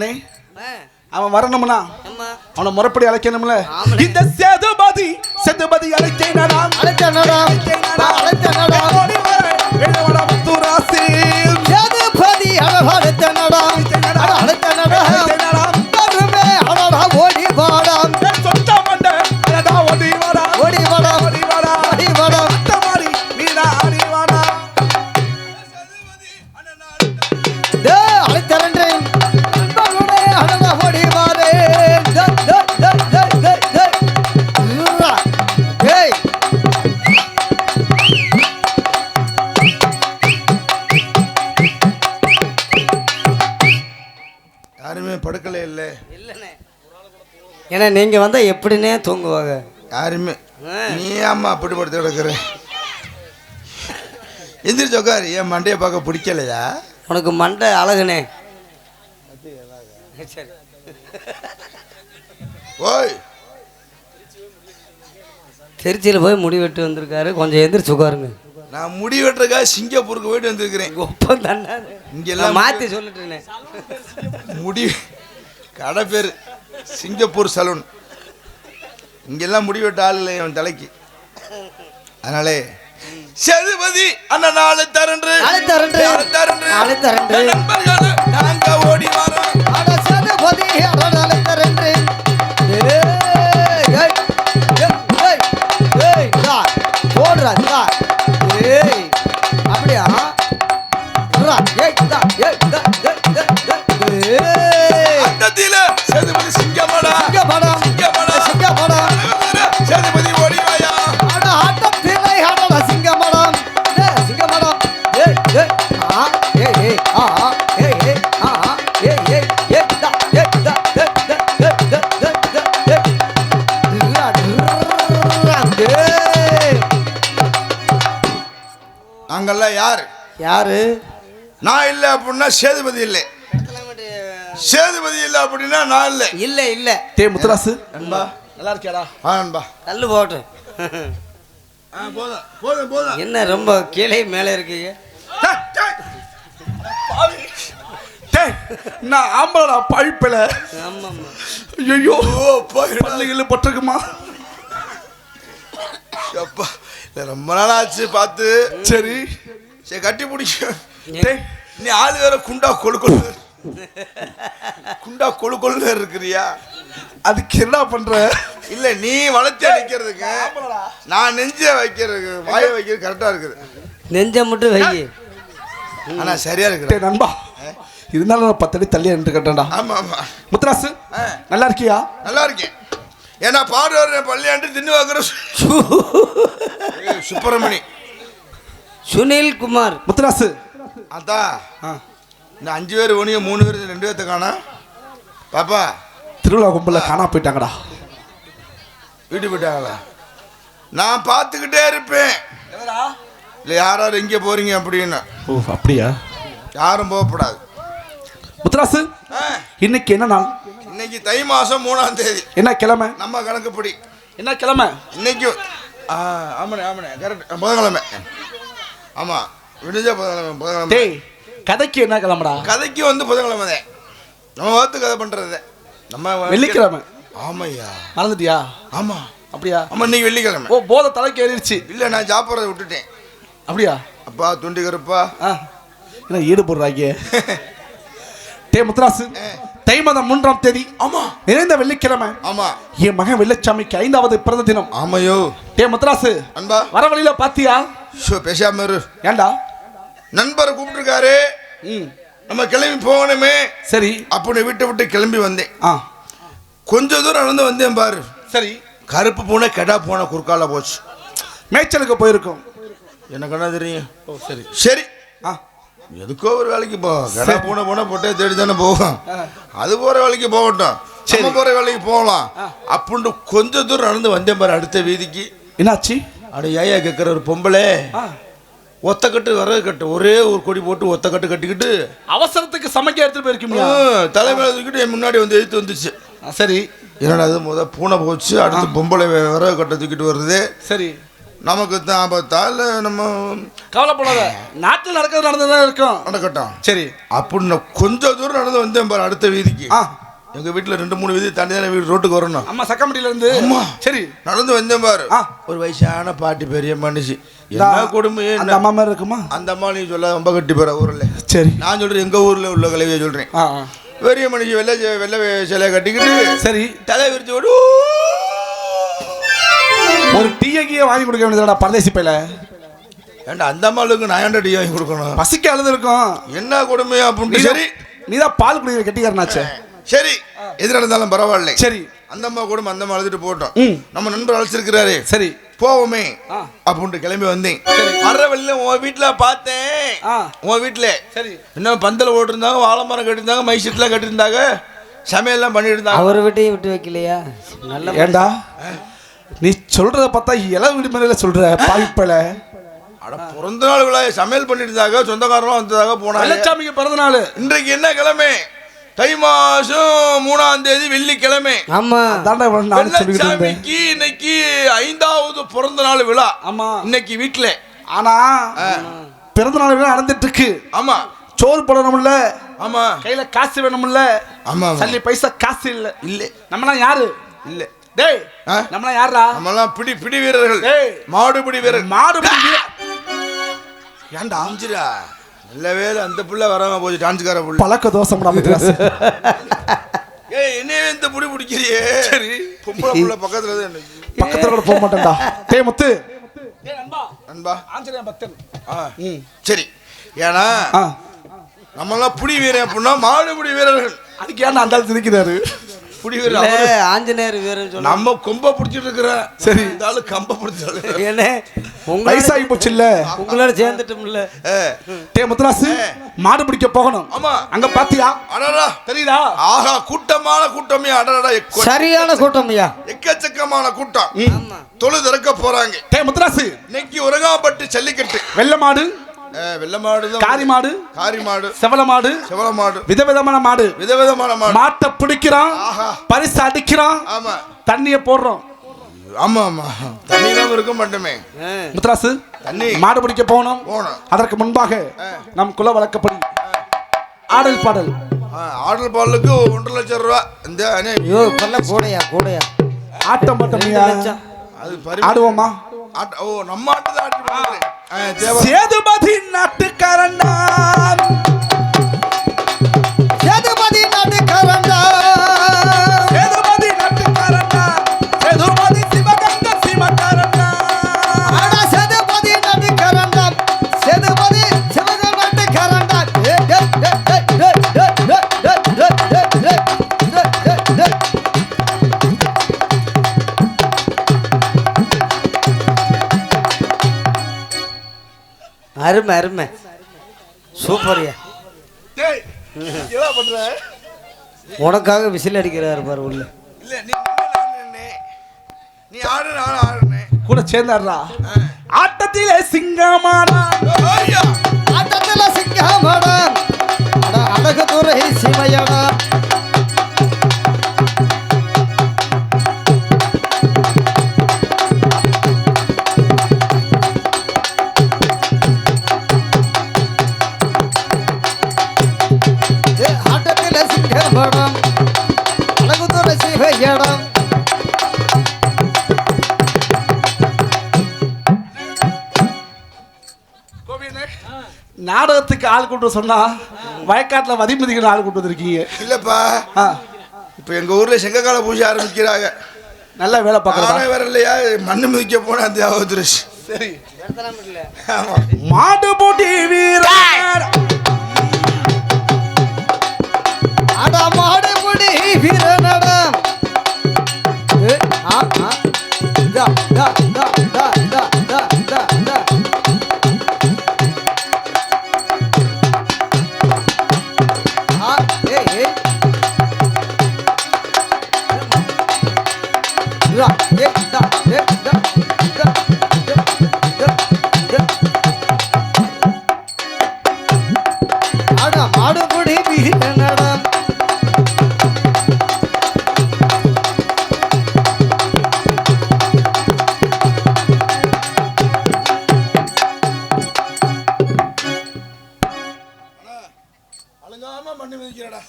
அண்ணே. அவன் வரணும்னா அவனை முறைப்படி அழைக்கணும்ல. இந்த சேதுபதி சேதுபதி அழைத்தேனடா. அழைத்தனடா. அழைத்தனடா. ஏன்னா நீங்க வந்தா எப்படின்னே தூங்குவாங்க. யாருமே. நீ ஆமா அப்படி படுத்து கிடக்குற? எந்திரிச்சு உட்காரு என் மண்டையை பார்க்க பிடிக்கலையா? உனக்கு மண்டை அழகுனே. சரி. ஓய். திருச்சியில் போய் முடி வெட்டி வந்திருக்காரு. கொஞ்சம் எந்திரிச்சு உட்காருங்க. நான் முடி வெட்டுறக்கா சிங்கப்பூருக்கு போயிட்டு வந்திருக்கிறேன். ஒப்பம் தானே. இங்கெல்லாம் மாற்றி சொல்லிட்டேனே முடி கடை பேர். சிங்கப்பூர் சலூன் இங்கெல்லாம் முடி வெட்ட ஆள் இல்லை என் தலைக்கு அதனாலே சேதுபதி அண்ணன் நாளை தரன்று தரன்று. தரன்று. தரன்று. நாங்க ஓடி வரோம் சேதுபதி அழகா அழைத்தரன்றேன் டேய் ஏய் யார்? நான் இல்லை அப்படின்னா சேதுபதி இல்லை. சேதுபதி இல்லை அப்படின்னா நான் இல்லை. இல்லை இல்லை. டே முத்துராசு. நண்பா நல்லா இருக்கியாடா? ஆ நண்பா கல்லு போட்டு. ஆ போதும் போதும் போதும். என்ன ரொம்ப கீழே மேலே இருக்கீங்க? நான் ஆம்பளடா பழிப்பில. ஆமாம் ஐயோ பள்ளிகள் பட்டிருக்குமா? ரொம்ப நாள் ஆச்சு பார்த்து சரி. சரி கட்டி பிடிக்க நீ ஆள் வேற குண்டா கொழு கொழு குண்டா கொழு கொழுன்னு இருக்கிறியா? அதுக்கு என்ன பண்ற? இல்ல நீ வளர்த்தி அடிக்கிறதுக்கு நான் நெஞ்ச வைக்கிறதுக்கு வாய வைக்கிறது கரெக்டா இருக்குது. நெஞ்ச மட்டும் வை. ஆனா சரியா இருக்குது டேய் நண்பா இருந்தாலும் நான் பத்தடி தள்ளி நின்று கட்டேன்டா ஆமா ஆமா. முத்துராசு ஆ. நல்லா இருக்கியா? நல்லா இருக்கேன். ஏன்னா பாடுவார் பள்ளியாண்டு தின்னு வாங்குற சுப்பிரமணி. சுனில் குமார். முத்துராசு. அதான் ஆ. இந்த அஞ்சு பேர் ஒனிய மூணு பேர் ரெண்டு பேர்த்த காணா. பாப்பா. திருவிழா கும்பல காணா போயிட்டாங்கடா. வீட்டுக்கு போயிட்டாங்களா? நான் பார்த்துக்கிட்டே இருப்பேன். இல்லை யார் யார் எங்கே போறீங்க அப்படின்னு. ஓ அப்படியா? யாரும் போகக்கூடாது. முத்துராசு ஆ, இன்னைக்கு என்ன நாள்? இன்னைக்கு தை மாதம் மூணாம் தேதி. என்ன கிழமை? நம்ம கணக்குப்படி. என்ன கிழமை? இன்னைக்கு ஆ ஆமாண்ணே ஆமாண்ணே கரெக்ட் புதன்கிழமை ஆமாம் விடிஞ்ச புதன்கிழமை புதன்கிழமை. டேய் கதைக்கு என்ன கிழமைடா கதைக்கு வந்து புதன்கிழமை தான். நம்ம பார்த்து கதை பண்ணுறது நம்ம வெள்ளிக்கிழமை. ஆமாய்யா மறந்துட்டியா? ஆமாம் அப்படியா? ஆமாம் இன்னைக்கு வெள்ளிக்கிழமை. ஓ போதை தலைக்கு ஏறிடுச்சு. இல்லை நான் சாப்பிட்றத விட்டுட்டேன். அப்படியா? அப்பா துண்டி கருப்பா. ஆ. என்ன ஈடு போடுறாங்க டே முத்துராசு தை மாதம் மூன்றாம் தேதி ஆமா. நிறைந்த வெள்ளிக்கிழமை. ஆமாம் என் மகன் வெள்ளச்சாமிக்கு ஐந்தாவது பிறந்த தினம். ஆமையோ. டே முத்துராசு அன்பா. வர வழியில பாத்தியா? ஷோ பேசாம இரு. ஏன்டா நண்பரை கூப்பிட்டுருக்காரு. நம்ம கிளம்பி போகணுமே. சரி. அப்படின்னு விட்டு விட்டு கிளம்பி வந்தேன். ஆ. கொஞ்ச தூரம் நடந்து வந்தேன் பாரு. சரி. கருப்பு பூனை கெடா பூனை குறுக்கால போச்சு. மேய்ச்சலுக்கு போயிருக்கோம். எனக்கு என்ன தெரியும்? ஓ சரி. சரி. ஆ. எதுக்கோ ஒரு வேலைக்கு போ. கெடா பூனை பூனை போட்டே தேடி தானே போகும் அது போற வேலைக்கு போகட்டும். சரி. போற வேலைக்கு போகலாம். அப்படின்னு கொஞ்ச தூரம் நடந்து வந்தேன் பாரு அடுத்த வீதிக்கு. என்னாச்சு? அட ஏயா கேட்குற ஒரு பொம்பளை. ஆ. ஒத்த கட்டு விறகு கட்டு ஒரே ஒரு கொடி போட்டு ஒத்த கட்டு கட்டிக்கிட்டு அவசரத்துக்கு சமைக்க எடுத்துட்டு போயிருக்கீங்களா? தலைமையில தூக்கிட்டு என் முன்னாடி வந்து எழுத்து வந்துச்சு. சரி. என்னடா அது முத பூனை போச்சு அடுத்து பொம்பளை விறகு கட்டை தூக்கிட்டு வருது. சரி. நமக்கு தான் ஆபத்தா இல்லை நம்ம கவலைப்படாத. நாட்டில் நடக்கிறது நடந்துதான் இருக்கும். நடக்கட்டும். சரி. அப்படின்னு கொஞ்சம் தூரம் நடந்து வந்தேன் பாரு அடுத்த வீதிக்கு. எங்க வீட்டுல ரெண்டு மூணு வீதி தாண்டி தான் வீடு ரோட்டுக்கு வரணும். அம்மா சக்கம்பட்டியில இருந்து அம்மா. சரி. நடந்து வந்தேன் பாரு. ஒரு வயசான பாட்டி பெரிய மனுஷி. என்ன கொடுமை அந்த அம்மா மாதிரி இருக்குமா? அந்த அம்மா நீ சொல்ல ரொம்ப கட்டி போற ஊர்ல. சரி. நான் சொல்றேன் எங்க ஊர்ல உள்ள கலவையை சொல்றேன். பெரிய மனுஷி வெள்ளை வெள்ளை சிலையை கட்டிக்கிட்டு சரி. தலை விரிச்சு விடு ஒரு டீயக்கியே வாங்கி கொடுக்க வேண்டியதுடா பரதேசி பையில. ஏன்டா அந்த அம்மாளுக்கு நான் ஏன்டா டீ வாங்கி கொடுக்கணும்? பசிக்க அழுது இருக்கும். என்ன கொடுமையா அப்படின்ட்டு சரி. நீதான் பால் குடிக்கிற கெட்டிக்காரனாச்சே. சரி. எது நடந்தாலும் பரவாயில்ல. சரி. அந்த அம்மா கூட அந்த அம்மா அழுதுட்டு போட்டோம். நம்ம நண்பர் அழைச்சிருக்கிறாரு. சரி. போவோமே ஆ. அப்படின்ட்டு கிளம்பி வந்தேன். வர்ற வழியில உன் வீட்டுல பார்த்தேன். ஆ. உன் வீட்டுல சரி. இன்னும் பந்தல் ஓட்டிருந்தாங்க வாழை மரம் கட்டியிருந்தாங்க மை செட்லாம் கட்டியிருந்தாங்க சமையல்லாம் பண்ணிட்டு இருந்தாங்க அவர் விட்டையும் விட்டு வைக்கலையா? நல்ல ஏண்டா? நீ சொல்றத பார்த்தா இளவு விடுமுறையில சொல்ற பாவிப்பல அட பிறந்த நாள் விழா சமையல் பண்ணிட்டு இருந்தாங்க சொந்தக்காரங்களும் வந்ததாக போனாங்க. பிறந்த நாள் இன்றைக்கு என்ன கிழமை? தை மாசம் மூணாம் தேதி வெள்ளிக்கிழமை. ஆமா தாண்டா இவ்வளவு நாள் இருந்தேன். இன்னைக்கு ஐந்தாவது பிறந்த நாள் விழா. ஆமா. இன்னைக்கு வீட்டுல ஆனா பிறந்த நாள் விழா நடந்துட்டு இருக்கு ஆமா. சோறு போடணும்ல. ஆமா. கையில காசு வேணும்ல. ஆமா ஆமா. சல்லி பைசா காசு இல்ல. இல்ல. நம்மலாம் யாரு? இல்ல. டேய் ஆ? நம்மலாம் யாரா நம்மலாம் பிடி பிடி வீரர்கள். ஏய். மாடு பிடி வீரர்கள் மாடு ஏன்டா அஞ்சுரா நல்ல வேலை அந்த புள்ள வராம போச்சு டான்ஸ்கார புள்ள. பழக்க தோசம் ஏய் என்னையே இந்த புடி பிடிக்கிறியே? சரி. பொம்பளை புள்ள பக்கத்துல தான். பக்கத்துல கூட போக மாட்டேன்டா. டேய் முத்து. டேய் நண்பா. நண்பா. ஆஞ்சநேய பக்தன் ஆ. சரி. ஏன்னா ஆ. நம்மளாம் புடி வீரன் அப்படின்னா மாடு புடி வீரர்கள். அதுக்கு ஏன்டா அந்த ஆள் சிரிக்கிறாரு? புடி இல்ல, வீரர் அவரு. ஆஞ்சநேயர் வீரன் நம்ம கொம்ப பிடிச்சிட்டு இருக்கிறேன் சரி. இந்த ஆளு கம்ப பிடிச்சாலு என்ன உங்களோட வயசாகி போச்சு இல்ல உங்களோட சேர்ந்துட்டோம்ல டே முத்துராசு மாடு பிடிக்க போகணும். ஆமா. அங்க பாத்தியா? அடடா. தெரியுதா? ஆஹா கூட்டமான கூட்டமே அடடா சரியான கூட்டம் ஐயா எக்கச்சக்கமான கூட்டம். தொழு திறக்க போறாங்க. டே முத்துராசு. இன்னைக்கு உரகாப்பட்டு ஜல்லிக்கட்டு. வெள்ளை மாடு. வெள்ளை மாடு தான் காரி மாடு காரி மாடு செவல மாடு செவல மாடு விதவிதமான மாடு. விதவிதமான மாடு. மாட்டை பிடிக்கிறான். ஆஹா. பரிசு அடிக்கிறான். ஆமா. தண்ணிய போடுறோம். ஆமா ஆமா. தண்ணி இல்லாம இருக்க மாட்டோமே. முத்துராசு தண்ணி. மாடு பிடிக்க போகணும். போனோம் அதற்கு முன்பாக நம் குல வழக்கப்படி ஆடல் பாடல். ஆர்டர் பாலுக்கு ஒன்றரை லட்சம் ரூபா. இந்த ஐயோ இப்பெல்லாம் கூடையா கூடையா. ஆட்டம் பரி ஆடுவோமா? ஆட்ட ஓ நம்ம ஆட்டு தான் ஆட்டி சேதுபதி நாட்டுக்காரன் அருமை அருமை. சூப்பர்யா. உனக்காக விசில் அடிக்கிறாரு பாரு உள்ள. கூட சேர்ந்தாடுறா ஆட்டத்திலே சிங்கமாடா. ஆட்டத்திலே சிங்கமாடா. அடகு துறை சிவையடா. நாடகத்துக்கு ஆள் கூட்டு சொன்னா வயக்காட்டில் வதிமதிக்கு ஆள் கூட்டு வந்திருக்கீங்க. இல்லைப்பா. இப்போ எங்கள் ஊரில் செங்கக்கால பூஜை ஆரம்பிக்கிறாங்க. நல்லா வேலை பார்க்கலாம் வேற இல்லையா? மண்ணு மிதிக்க போன அந்த சரி. மாட்டு போட்டி வீரர். அட மாடு போட்டி வீரர். அழுங்காம மண்ணு மிதிக்கிறடா.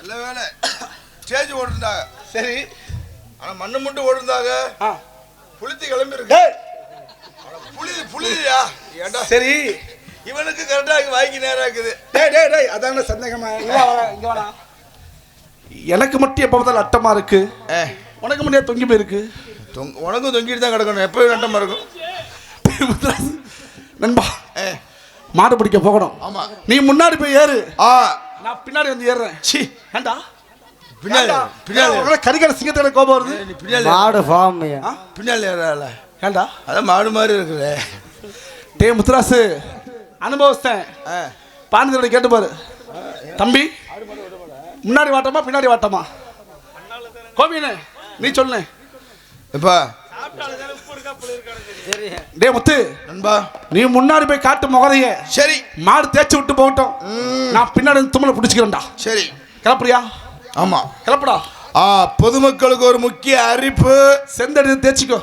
நல்ல வேலை. ஸ்டேஜ் ஓட்டிருந்தாங்க சரி. ஆனா மண்ணு மட்டும் ஓட்டிருந்தாங்க ஆ. புளித்து கிளம்பி இருக்கு புளிது புளியா? ஏண்டா? சரி. இவனுக்கு கரெக்டா வாய்க்கு நேரம் இருக்குது. டேய் டேய் அதான சந்தேகமா. எனக்கு மட்டும் எப்போ பார்த்தாலும் அட்டமா இருக்கு. உனக்கு மட்டும் தொங்கி போயிருக்கு? தொங்க உனக்கும் தொங்கிட்டு தான் கிடக்கணும். எப்பவும் நட்டமா இருக்கும். நண்பா. மாடு பிடிக்க போகணும். ஆமா. நீ முன்னாடி போய் ஏறு. ஆ. நான் பின்னாடி வந்து ஏறுறேன். சி ஏண்டா? பின்னாடி பின்னாடி கரிகால சிங்கத்தோட கோபம் வருது. பின்னாடி மாடு ஃபார்மையா ஆ? பின்னாடி ஏறால ஏண்டா? அதான் மாடு மாதிரி இருக்குது. டே முத்துராசு அனுபவஸ்தேன் ஆ. பாண்டியரோட கேட்டு பாரு. தம்பி முன்னாடி வாட்டமா பின்னாடி வாட்டமா? கோபினு நீ சொல்லு எப்பா? டே முத்து நண்பா. நீ முன்னாடி போய் காட்டு முகரைய சரி. மாடு தேய்ச்சி விட்டு போகட்டும். நான் பின்னாடி வந்து தும்மலை பிடிச்சிக்கிறேன்டா. சரி. கிளப்புறியா? ஆமா. கிளப்புடா. ஆ பொதுமக்களுக்கு ஒரு முக்கிய அறிவிப்பு செந்தடி தேய்ச்சிக்கோ.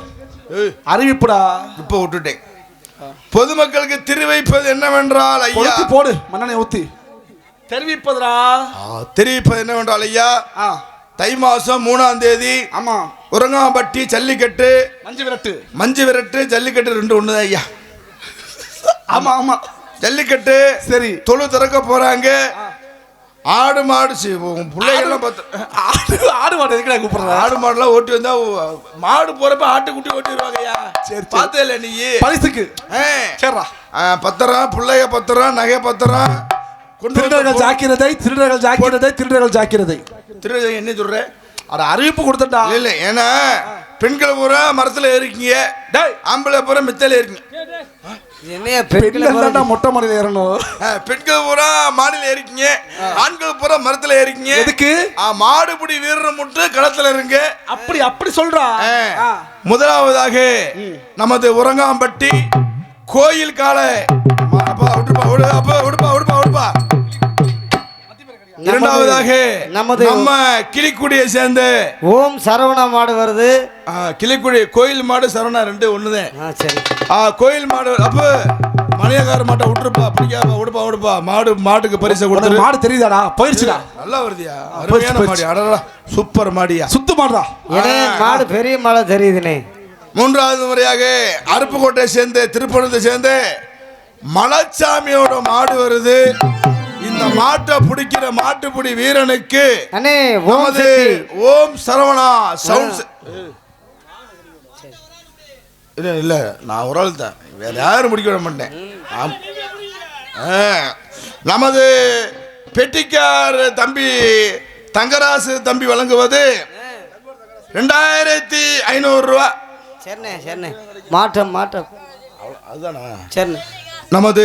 ஏய், அறிவிப்புடா. இப்ப விட்டுட்டேன். பொதுமக்களுக்கு தெரிவிப்பது என்னவென்றால் ஐயா. போடு மண்ணெண்ணெய் ஊத்தி. தெரிவிப்பதுடா. தெரிவிப்பது என்னவென்றால் ஐயா. ஆ. தை மாசம் மூணாம் தேதி ஆமா. உரங்காம்பட்டி ஜல்லிக்கட்டு. மஞ்சு விரட்டு. மஞ்சு விரட்டு ஜல்லிக்கட்டு ரெண்டு ஒண்ணுதான் ஐயா. ஆமா ஆமா. ஜல்லிக்கட்டு சரி. தொழு திறக்க போறாங்க. ஆடு மாடு பிள்ளைகள்லாம் பார்த்து ஆடு ஆடு மாடு எதுக்குடா கூப்பிடுற? ஆடு மாடுலாம் ஓட்டி வந்தா மாடு போறப்ப ஆட்டுக்குட்டி ஓட்டி வருவாங்க ஐயா. சரி. பார்த்தே இல்லை நீ. பரிசுக்கு. சரிடா பத்திரம் பிள்ளைய பத்திரம் நகை பத்திரம். திருடர்கள் ஜாக்கிரதை திருடர்கள் ஜாக்கிரதை திருடர்கள் ஜாக்கிரதை. திரு என்ன சொல்ற? அட அறிவிப்பு கொடுத்தா இல்ல இல்ல ஏன்னா பெண்கள் பூரா மரத்துல ஏறிக்கீங்க டேய். ஆம்பளை பூரா மித்தல இருக்கீங்க என்னைய பெண்களை மொட்டை மாடியில் ஏறணும். பெண்கள் பூரா மாடியில் ஏறிக்கீங்க ஆண்கள் பூரா மரத்துல ஏறிக்கீங்க எதுக்கு? ஆ, மாடுபிடி வீரர் மட்டும் களத்துல இருங்க. அப்படி அப்படி சொல்றா. முதலாவதாக நமது உரங்காம்பட்டி கோயில் கால அப்பா விடுப்பா விடு அப்பா விடுப்பா விடுப்பா விடுப்பா இரண்டாவதாக நமது- நம்ம கிளிக்குடியை சேர்ந்த ஓம் சரவணா மாடு வருது. கிளிக்குடி கோயில் மாடு சரவணா ரெண்டு ஒண்ணுதான் சரி. ஆ கோயில் மாடு அப்ப மணியக்கார மாட்டை விட்டுருப்பா பிடிக்காம விடுப்பா விடுப்பா மாடு மாட்டுக்கு பரிசை கொடுத்துரு. மாடு தெரியுதாடா? போயிருச்சுடா நல்லா வருதியா? அருமையான மாடி. அடடா சூப்பர் மாடியா. சுத்து மாடுடா. மாடு பெரிய மாடு தெரியுதுனே. மூன்றாவது முறையாக அருப்புக்கோட்டை சேர்ந்து திருப்பணத்தை சேர்ந்து மலைச்சாமியோட மாடு வருது. இந்த மாட்டை பிடிக்கிற மாட்டுப்பிடி வீரனுக்கு அண்ணே ஓம் சரவணா சவுண்ட் இல்ல இல்ல நான் ஒரு ஆள் தான். வேற யாரும் முடிக்க விட மாட்டேன். நமது பெட்டிக்கார் தம்பி தங்கராசு தம்பி வழங்குவது ரெண்டாயிரத்தி ஐநூறு ரூபா. சரிண்ணே சரிண்ணே. மாற்றம் மாற்றம். அதுதானா? சரிண்ணே. நமது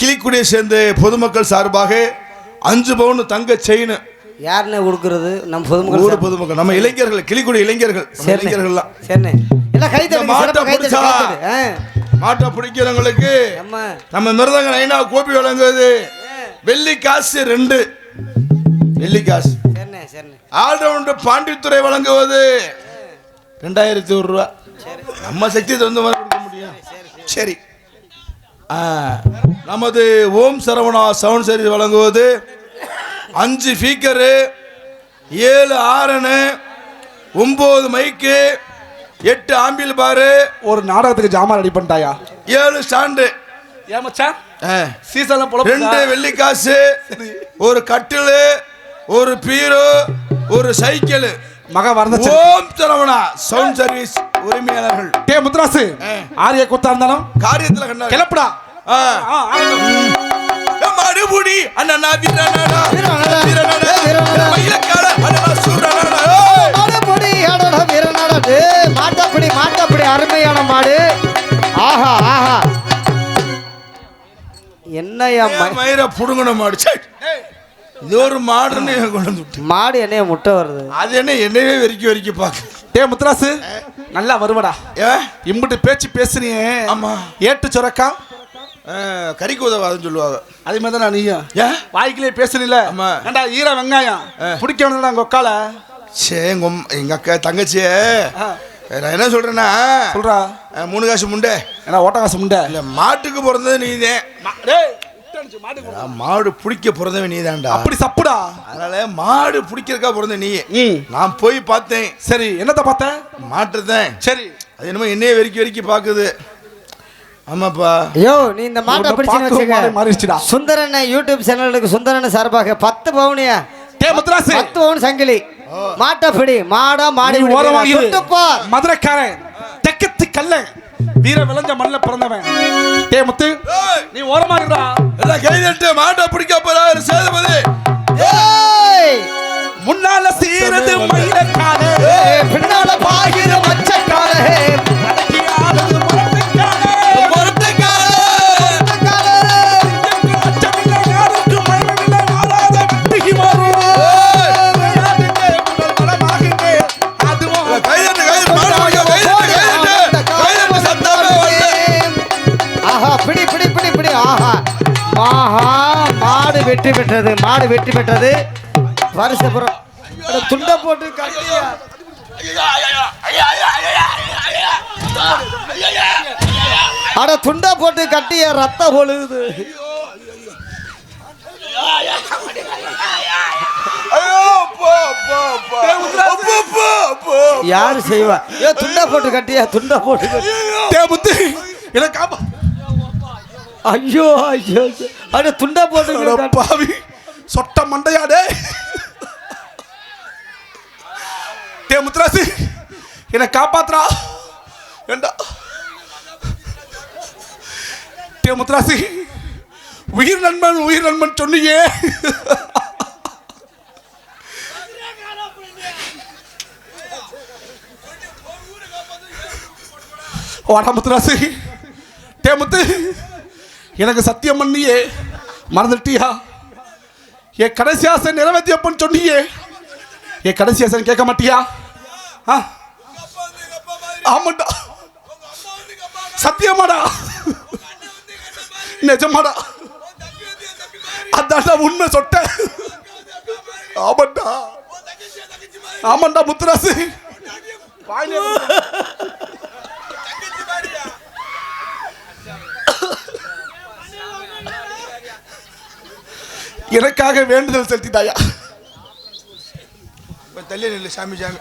கிளிக்குடியை சேர்ந்த பொதுமக்கள் சார்பாக அஞ்சு பவுன் தங்க செயின். யாருண்ணே கொடுக்கறது நம்ம ஊர் பொதுமக்கள் பொதுமக்கள் நம்ம இளைஞர்கள் கிளிக்குடி இளைஞர்கள் இளைஞர்கள்லாம். சரிண்ணே. எல்லாம் கை மாட்டை பிடிக்கிறவங்களுக்கு நம்ம மிருதங்க நைனா கோபி வழங்குவது வெள்ளி காசு ரெண்டு. வெள்ளி காசு. ஆல்ரவுண்டு பாண்டித்துறை வழங்குவது. ரெண்டாயிரத்தி ஒரு ரூபா. நம்ம சக்தி மாதிரி கொடுக்க முடியும். சரி. நமது ஓம் சரவணா சவுண்ட் சர்வீஸ் வழங்குவது அஞ்சு ஸ்பீக்கரு ஏழு ஆரனு ஒம்பது மைக்கு எட்டு ஆம்பிள் பாரு. ஒரு நாடகத்துக்கு ஜாமான் ரெடி பண்ணிட்டாயா? ஏழு ஸ்டாண்டு. சீசன்ல ரெண்டு போல வெள்ளி காசு ஒரு கட்டில் ஒரு பீரோ ஒரு சைக்கிள். மக வரதட்சணை ஓம் சரவணா. சவுண்ட் சர்வீஸ் உரிமையாளர்கள். டே முத்துராசு ஆரிய கூத்தா இருந்தாலும் காரியத்துல கண்டா கிளப்புடா. ஆ. ஆ, ஆகட்டும். மறுபடி அண்ணனா வீரனடா வீரனடா. வீரனடா ஏய், வீரனடா. மயிலக்கால அண்ணனா சூரனடா ஏய். மாடுபடி ஆடடா வீரனாடா டேய் மாட்டப்படி மாட்டப்படி அருமையான மாடு. ஆஹா ஆஹா. என்னையா மயிரை புடுங்கன மாடு சே. இது ஒரு மாடுன்னு கொண்டு வந்து மாடு என்னைய முட்டை வருது. அது என்ன என்னையவே வெறிக்கி வெறிக்கி பார்க்க. டே முத்துராசு நல்லா வருவடா. ஏ? இம்புட்டு பேச்சு பேசுனியே. ஆமா. ஏட்டு சுரக்கா. கறிக்கு உதவாதுன்னு சொல்லுவாங்க. அதே மாதிரி தான் நீயும்? ஏன் வாய்க்கிலே பேசுனில. ஆமா. ஏண்டா ஈர வெங்காயம்? பிடிக்கணும்டா உங்க ஒக்கால சே எங்க அம்மா- எங்க அக்கா தங்கச்சியே. நான் என்ன சொல்றேன்னா? சொல்றா. மூணு காசு முண்டே. ஏன்னா ஓட்ட காசு முண்டை? இல்ல மாட்டுக்கு பிறந்தது நீதே மா- மாடு பிடிக்க பிறந்தவன் நீதான்டா. அப்படி சப்புடா. அதனால மாடு பிடிக்கிறதுக்கா பிறந்த நீ. நான் போய் பார்த்தேன். சரி என்னத்த பார்த்த? மாட்டுறதேன் சரி. அது என்னமோ என்னையே வெறிக்கி வெறிக்கி பார்க்குது. ஆமாப்பா. ஐயோ நீ இந்த மாட்டை மாறி- வச்சுக்க. மாறிடுச்சுடா. சுந்தரன் யூடியூப் சேனலுக்கு சுந்தரன் சார்பாக பத்து பவுனியா டே முத்துராசு பத்து பவுன் சங்கிலி. மாட்டை பிடி மாடா மாடி நீ ஓரமாக மதுரைக்காரன். தெக்கத்து கல்ல வீர விளைஞ்ச மண்ணில் பிறந்தவன். டே முத்து நீ ஓரமா இருடா. எல்லாம் கை தட்டு மாட்டை பிடிக்க போறாரு சேதுபதி? முன்னால சீரது மயிலக்காலே பின்னால பாகிற மச்சக்காலே வெற்றி பெற்றது மாடு வெற்றி பெற்றது. வருஷபுரம் துண்டை போட்டு கட்டியா. அட துண்டை போட்டு கட்டிய ரத்தம் ஒழுகுது யாரு செய்வா? ஏ துண்டை போட்டு கட்டியா துண்டை போட்டு எனக்கு டே முத்து என்ன காப்பா ஐயோ ஐயோ. அட துண்டை போட்டு. பாவி. சொட்ட மண்டையாடே டே. முத்துராசு என்னை காப்பாத்துறா ஏண்டா? டே முத்துராசு உயிர் நண்பன் உயிர் நண்பன் சொன்னியே. வாடா முத்துராசு. டே முத்து. எனக்கு சத்தியம் பண்ணியே. மறந்துட்டியா? என் கடைசி ஆசை நிறைவேற்றியப்பன்னு சொன்னியே. என் கடைசி ஆசை கேட்க மாட்டியா? ஆ? ஆமாண்டா. சத்தியமாடா. நிஜமாடா. அதான்டா உண்மை சொட்ட ஆமாண்டா. ஆமாண்டா முத்துராசு. எனக்காக வேண்டுதல் செலுத்திட்டாயா? இப்ப தள்ளி நில்லு சாமி சாமி.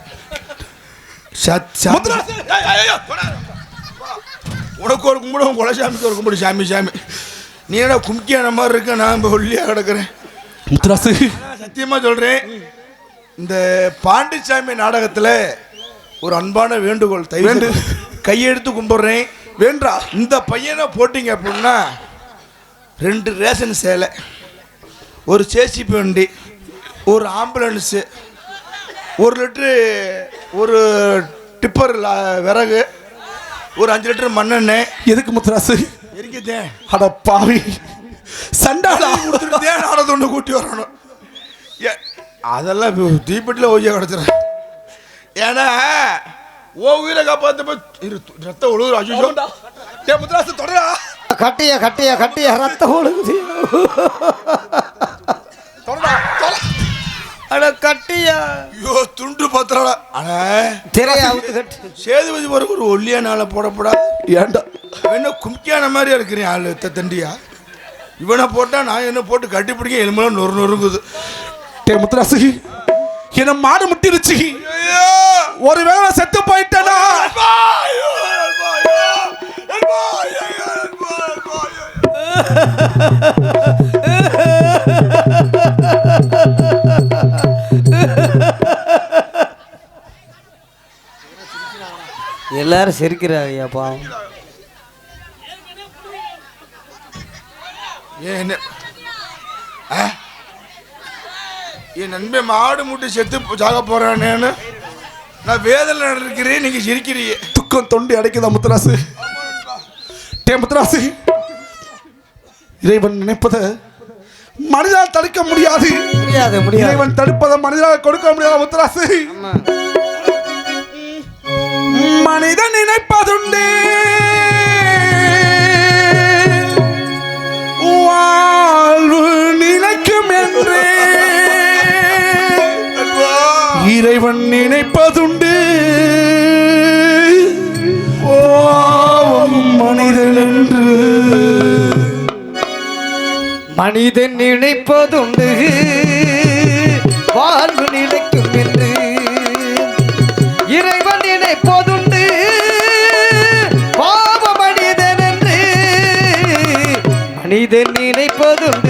உனக்கு ஒரு கும்பிடும் குலசாமிக்கு ஒரு கும்பிடு சாமி சாமி. நீ என்ன கும்கியான மாதிரி இருக்க? நான் இப்போ ஒல்லியா கிடக்குறேன். முத்துராசு நான் சத்தியமா சொல்றேன். இந்த பாண்டிச்சாமி நாடகத்துல ஒரு அன்பான வேண்டுகோள் தயவு கையெடுத்து கும்பிடுறேன். வேண்டா இந்த பையனை போட்டிங்க அப்படின்னா ரெண்டு ரேஷன் சேலை. ஒரு சேசிபி வண்டி ஒரு ஆம்புலன்ஸு ஒரு லிட்ரு ஒரு டிப்பர் விறகு ஒரு அஞ்சு லிட்டர் மண்ணெண்ணெய். எதுக்கு முத்துராசு? இருக்கத்தேன் அட பாவி. சண்டாளா? கொடுத்துருந்தேன் நானது ஒன்று கூட்டி வரணும். ஏ அதெல்லாம் இப்போ தீப்பெட்டியில் ஓய்யா கிடச்சிறேன் ஏன்னா ஓ உயிரை காப்பாற்றப்ப இரு ரத்தம் ஒழுகுற அஜிஜோ. டேய் முத்துராசு தொடரா. கட்டிய கட்டிய கட்டிய ரத்தம் ஒழுகுது. அட கட்டிய ஐயோ துண்டு பத்திரடா அண்ணா திரைய அவுத்து கட்டு சேதுபதி பிறகு ஒரு ஒல்லியா நாளை போடப்படா ஏண்டா என்ன கும்கியான மாதிரியா இருக்கிறேன் ஆளு தண்டியா இவனை போட்டா நான் என்ன போட்டு கட்டி பிடிக்க எலும்பெல்லாம் நொறு நொறுங்குது டேய் முத்துராசு என்ன மாடு முட்டிருச்சு ஐயோ! ஒருவேளை செத்து போயிட்டேனா அன்பா! ஐயோ! அன்பா! ஐயோ! அன்பா! எல்லாரும் சிரிக்கிறாங்க பாவம். ஏன்? என் நண்பன் மாடு முட்டி செத்து சாக போறானேன்னு நான் வேதனை இருக்கிறேன் நீங்க சிரிக்கிறீங்க. துக்கம் தொண்டி அடைக்குதா முத்துராசு? டே முத்துராசு. இறைவன் நினைப்பது மனிதனால் தடுக்க முடியாது. முடியாது முடியாது. இறைவன் தடுப்பதை மனிதனால் கொடுக்க முடியாது முத்துராசு. மனிதன் நினைப்பதுண்டு. வாழ்வு நினைக்கும் என்று! இறைவன் நினைப்பதுண்டு. மனிதன் நினைப்பதுண்டு. வாழ்வு நிலைக்கும் என்று. இறைவன் நினைப்பதுண்டு. பாவ மனிதன் என்று. மனிதன் நினைப்பதுண்டு.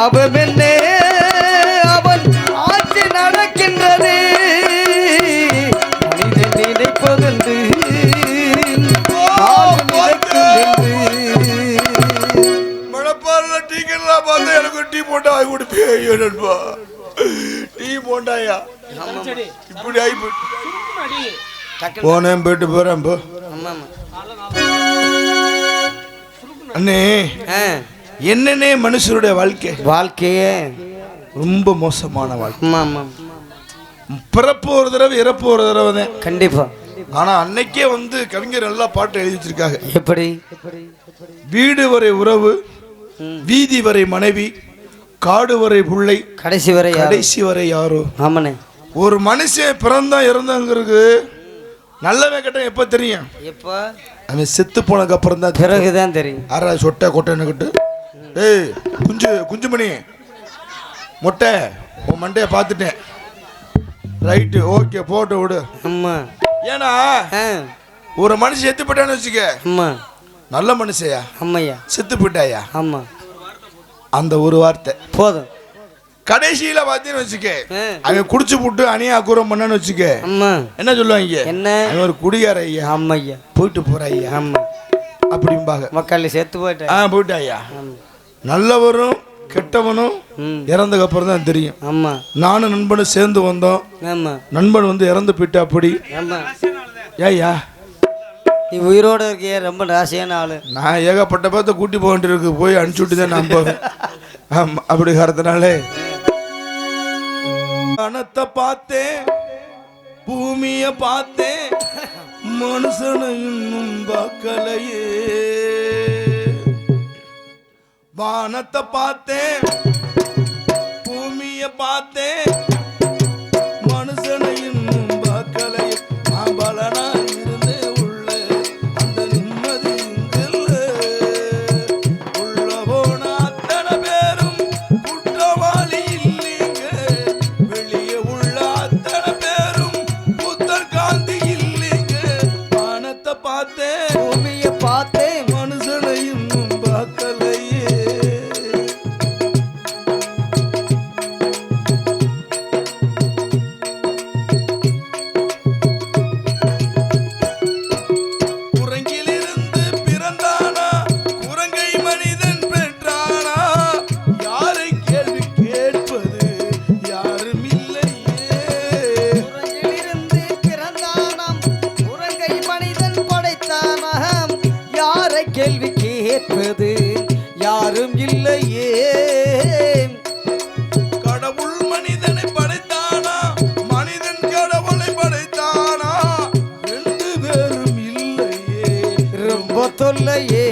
என்ன அவன் ஆட்சி நடக்கின்றது. மனிதன் பார்த்து எனக்கு டீ போண்டா வாங்கி கொடுப்பே ஐயோ நண்பா. டீ போண்டாயா? இப்படி ஆகி போயிட்டு போனேன் போயிட்டு போறேன் போ. அண்ணே. என்னன்னே மனுஷருடைய வாழ்க்கை. வாழ்க்கையே ரொம்ப மோசமான வாழ்க்கை. பிறப்பு ஒரு தடவை இறப்பு ஒரு தடவை தான் கண்டிப்பா. ஆனா அன்னைக்கே வந்து கவிஞர் நல்லா பாட்டு எழுதி வச்சிருக்காங்க. எப்படி? வீடு வரை உறவு வீதி வரை மனைவி காடு வரை புள்ளை கடைசி வரை? கடைசி வரை யாரோ? ஆமாண்ணே. ஒரு மனுஷன் பிறந்தா இறந்தாங்கிறது நல்லவன் கெட்ட எப்ப தெரியும்? எப்போ? அவன் செத்து போனதுக்கு அப்புறம் தான் தெரியும். பிறகுதான் தெரியும். ஆறா சொட்டை கொட்டைன்னுக்கிட்டு ஏய் குஞ்சு குஞ்சுமணி. மொட்டை உன் மண்டையை பார்த்துட்டேன். ரைட்டு ஓகே போட்டு விடு. ஆமா ஏன்னா ஒரு மனுஷன் செத்து போட்டான்னு வச்சுக்க. ஆமா நல்ல மனுஷயா? ஆமையா செத்து போயிட்டாயா? ஆமா அந்த ஒரு வார்த்தை. போதும். கடைசியில பார்த்தீங்கன்னு வச்சுக்க. அவன் குடிச்சு புட்டு அணியா அக்குறம் பண்ணான்னு வச்சுக்க. ஆமா என்ன சொல்லுவாங்க? என்ன? ஒரு குடிகார ஐயா. ஆமையா போயிட்டு போற ஐயா. ஆமா அப்படிம்பாங்க. மக்கள் செத்து போயிட்டேன். ஆ போயிட்டு ஐயா ஆமா நல்லவரும் கெட்டவனும் இறந்ததுக்கு அப்புறம் தான் தெரியும். ஆமா. நானும் நண்பனும் சேர்ந்து வந்தோம். ஆமா. நண்பன் வந்து இறந்து போயிட்டு அப்படி. ஆமா. ஏய்யா. நீ உயிரோட இருக்கிய ரொம்ப ராசியான ஆளு. நான் ஏகப்பட்ட பார்த்து கூட்டி போக வேண்டியிருக்கு. போய் அனுப்பிச்சு விட்டு தான் நான் போவேன். ஆமா அப்படி காரத்தினாலே வானத்தை பார்த்தேன் பூமிய பார்த்தேன் மனுஷனை இன்னும் பார்க்கலையே. வானத்தை பார்த்தேன் பூமியை பார்த்தேன். தொல்லையே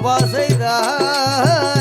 அம்மாவாசைதான் செய்தார்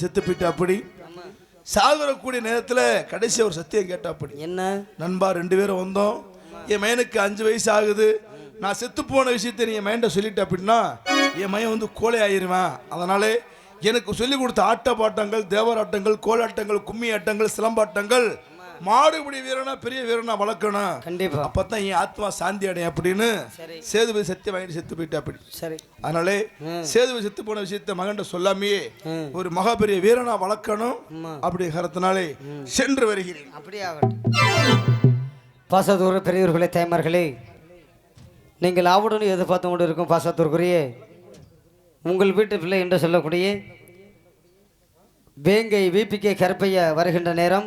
செத்து போயிட்டு அப்படி? சாகுறக்கூடிய நேரத்தில் கடைசி ஒரு சத்தியம் கேட்டா அப்படி. என்ன? நண்பா ரெண்டு பேரும் வந்தோம். என் மயனுக்கு அஞ்சு வயசு ஆகுது. நான் செத்து போன விஷயத்தை நீ என் மைண்ட சொல்லிட்ட அப்படின்னா என் மயன் வந்து கோழை ஆயிருவேன். அதனாலே எனக்கு சொல்லிக் கொடுத்த ஆட்ட பாட்டங்கள் தேவராட்டங்கள் கோலாட்டங்கள் கும்மி ஆட்டங்கள் சிலம்பாட்டங்கள் மாடுபிடி வீரனா பெரிய வீரனா வளர்க்கணும். கண்டிப்பா. அப்பதான் என் ஆத்மா சாந்தி அடையும் அப்படின்னு சேதுபதி சத்தியம் வாங்கிட்டு செத்து போயிட்டு அப்படி. சரி. அதனாலே சேதுபதி செத்து போன விஷயத்தை மகன்கிட்ட சொல்லாமையே. ஒரு மகா பெரிய வீரனா வளர்க்கணும் ஆமா. அப்படி கருத்தினாலே சென்று வருகிறேன். அப்படியே பாசத்தூர் பெரியவர்களே தாய்மார்களே நீங்கள் ஆவடுன்னு எதிர்பார்த்து கொண்டு இருக்கும் பாசத்தூருக்குரிய உங்கள் வீட்டு பிள்ளை என்று சொல்லக்கூடிய வேங்கை விபிகே கருப்பையா வருகின்ற நேரம்.